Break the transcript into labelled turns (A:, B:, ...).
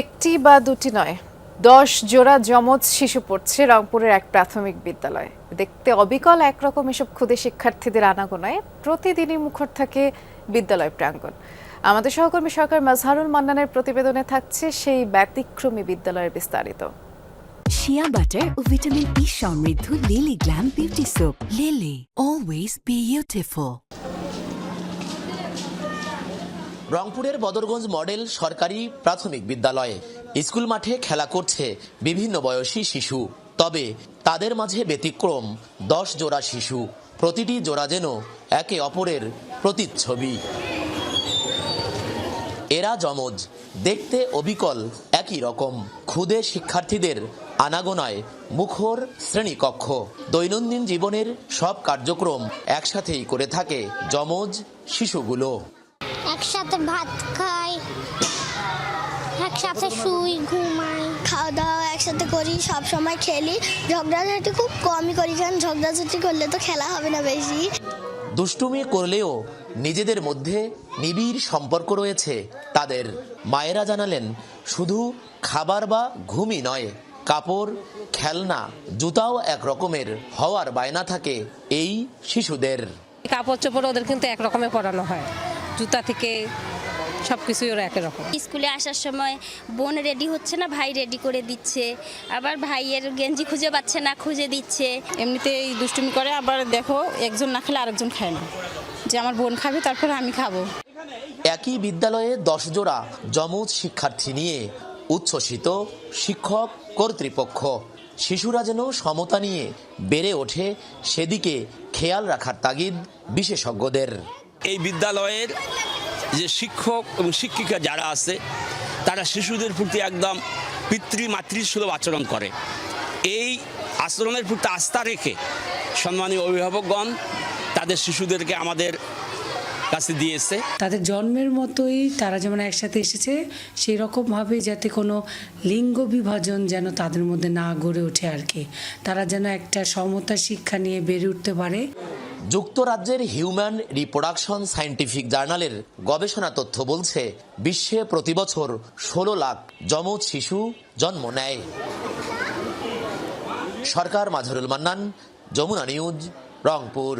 A: একটি বা দুটি নয়, দশ জোড়া যমজ শিশু পড়ছে রংপুরের এক প্রাথমিক বিদ্যালয়ে। দেখতে অবিকল একরকম এসব ক্ষুদে শিক্ষার্থীদের আনাগোনায় প্রতিদিনই মুখর থাকে বিদ্যালয় প্রাঙ্গণ। আমাদের সহকর্মী সরকার মাজহারুল মান্নানের প্রতিবেদনে থাকছে সেই ব্যতিক্রমী বিদ্যালয়ের বিস্তারিত।
B: শিয়া বাটার ও ভিটামিন ই সমৃদ্ধ Lily glam beauty soap Lily always beautiful
C: রংপুরের বদরগঞ্জ মডেল সরকারি প্রাথমিক বিদ্যালয়ে স্কুল মাঠে খেলা করছে বিভিন্ন বয়সী শিশু। তবে তাদের মাঝে ব্যতিক্রম দশ জোড়া শিশু। প্রতিটি জোড়া যেন একে অপরের প্রতিচ্ছবি। এরা যমজ, দেখতে অবিকল একই রকম। ক্ষুদে শিক্ষার্থীদের আনাগোনায় মুখর শ্রেণীকক্ষ। দৈনন্দিন জীবনের সব কার্যক্রম একসাথেই করে থাকে যমজ শিশুগুলো।
D: একসাথে ভাত খাই একসাথে শুই ঘুমাই।
E: খাওয়া দাওয়া একসাথে করি সব সময় খেলি। ঝগড়াঝাটি খুব কমই করি কারণ ঝগড়াঝাটি করলে তো খেলা হবে না বেশি।
C: দুষ্টুমি করলেও নিজেদের মধ্যে নিবিড় সম্পর্ক রয়েছে। তাদের মায়েরা জানালেন শুধু খাবার বা ঘুমই নয় কাপড় খেলনা জুতাও এক রকমের হওয়ার বায়না থাকে এই শিশুদের।
F: কাপড় চোপড় ওদের কিন্তু এক রকমের পরানো হয়। জুতা থেকে সব কিছুই ওরা একই রকম।
D: স্কুলে আসার সময় বোন রেডি হচ্ছে না ভাই রেডি করে দিচ্ছে। আবার ভাইয়ের গেঞ্জি খুঁজে পাচ্ছে না খুঁজে দিচ্ছে।
G: এমনিতে এই দুষ্টুমি করে আবার দেখো একজন না খেলে আরেকজন খায় না। যে আমার বোন খাবে তারপরে আমি খাব।
C: একই বিদ্যালয়ে দশ জোড়া যমজ শিক্ষার্থী নিয়ে উচ্ছ্বসিত শিক্ষক কর্তৃপক্ষ। শিশুরা যেন সমতা নিয়ে বেড়ে ওঠে সেদিকে খেয়াল রাখার তাগিদ বিশেষজ্ঞদের।
H: এই বিদ্যালয়ের যে শিক্ষক এবং শিক্ষিকা যারা আছে, তারা শিশুদের প্রতি একদম পিতৃ মাতৃসুলভ আচরণ করে। এই আচরণের প্রতি আস্থা রেখে সম্মানীয় অভিভাবকগণ তাদের শিশুদেরকে আমাদের কাছে দিয়েছে।
I: তাদের জন্মের মতোই তারা যেমন একসাথে এসেছে সেই রকমভাবে যাতে কোনো লিঙ্গ বিভাজন যেন তাদের মধ্যে না গড়ে ওঠে আর কি। তারা যেন একটা সমতা শিক্ষা নিয়ে বেড়ে উঠতে পারে।
C: যুক্তরাজ্যের হিউম্যান রিপ্রোডাকশন সায়েন্টিফিক জার্নালের গবেষণা তথ্য বলছে, বিশ্বে প্রতি বছর ষোলো লাখ যমজ শিশু জন্ম নেয়। সরকার, মাঝারুল মান্নান, যমুনা নিউজ, রংপুর।